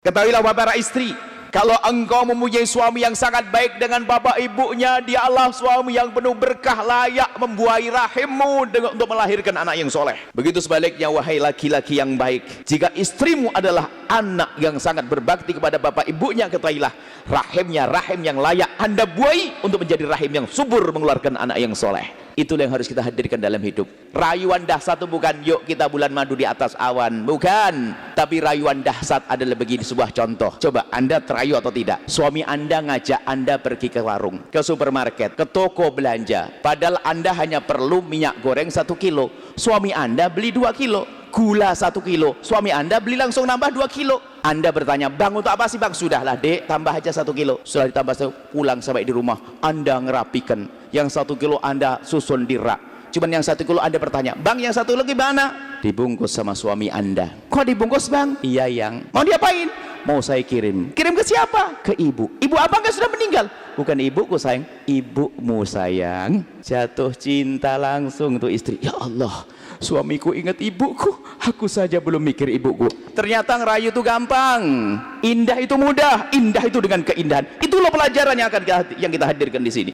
Ketahuilah wahai para istri, kalau engkau mempunyai suami yang sangat baik dengan bapak ibunya, dialah suami yang penuh berkah layak membuahi rahimmu untuk melahirkan anak yang soleh. Begitu sebaliknya wahai laki-laki yang baik, jika istrimu adalah anak yang sangat berbakti kepada bapak ibunya, ketahuilah rahimnya rahim yang layak anda buahi untuk menjadi rahim yang subur mengeluarkan anak yang soleh. Itulah yang harus kita hadirkan dalam hidup. Rayuan dahsyat bukan yuk kita bulan madu di atas awan. Bukan. Tapi rayuan dahsyat adalah begini sebuah contoh. Coba anda terayu atau tidak? Suami anda ngajak anda pergi ke warung, ke supermarket, ke toko belanja. Padahal anda hanya perlu minyak goreng satu kilo. Suami anda beli dua kilo gula satu kilo. Suami anda beli langsung nambah dua kilo. Anda bertanya bang untuk apa sih bang? Sudahlah dek tambah aja satu kilo. Setelah ditambah satu pulang sampai di rumah. Anda ngerapikan. Yang satu kilo anda susun di rak. Cuman yang satu kilo anda bertanya bang yang satu kilo gimana dibungkus sama suami anda. Kok dibungkus bang? Iya yang. Mau diapain mau saya kirim? Kirim ke siapa? Ke ibu. Ibu apa nggak sudah meninggal? Bukan ibuku sayang. Ibumu sayang. Jatuh cinta langsung tuh istri. Ya Allah suamiku ingat ibuku. Aku saja belum mikir ibuku. Ternyata ngerayu itu gampang. Indah itu mudah indah itu dengan keindahan. Itulah pelajaran yang akan kita, yang kita hadirkan di sini